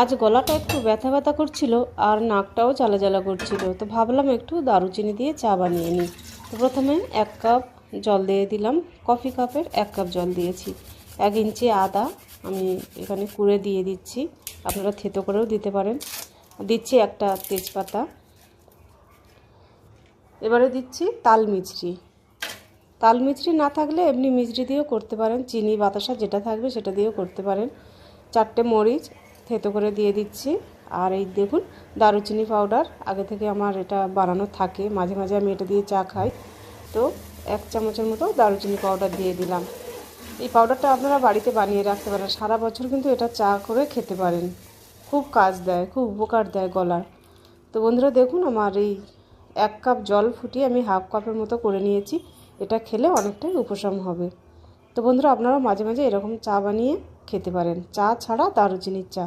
আজ গলাটা একটু ব্যথা ব্যথা করছিল আর নাকটাও জ্বালা জ্বালা করছিল। তো ভাবলাম একটু দারুচিনি দিয়ে চা বানিয়ে নিই। তো প্রথমে এক কাপ জল দিয়ে দিলাম। কফি কাপের এক কাপ জল দিয়েছি। এক ইঞ্চি আদা আমি এখানে কুড়ে দিয়ে দিচ্ছি। আপনারা থেতো করেও দিতে পারেন। দিচ্ছি একটা তেজপাতা। এবারে দিচ্ছি তাল মিছরি। তাল না থাকলে এমনি মিছরি দিয়েও করতে পারেন। চিনি, বাতাসা যেটা থাকবে সেটা দিয়েও করতে পারেন। চারটে মরিচ থেতো করে দিয়ে দিচ্ছি। আর এই দেখুন, দারুচিনি পাউডার আগে থেকে আমার এটা বানানো থাকে। মাঝে মাঝে আমি এটা দিয়ে চা খাই। তো এক চামচের মতো দারুচিনি পাউডার দিয়ে দিলাম। এই পাউডারটা আপনারা বাড়িতে বানিয়ে রাখতে পারেন। সারা বছর কিন্তু এটা চা করে খেতে পারেন। খুব কাজ দেয়, খুব উপকার দেয় গলার। তো বন্ধুরা, দেখুন আমার এই এক কাপ জল ফুটিয়ে আমি হাফ কাপের মতো করে নিয়েছি। এটা খেলে অনেকটাই উপশম হবে। তো বন্ধুরা আপনারা মাঝে মাঝে এরকম চা বানিয়ে খেতে পারেন। চা ছাড়া দারুচিনির চা।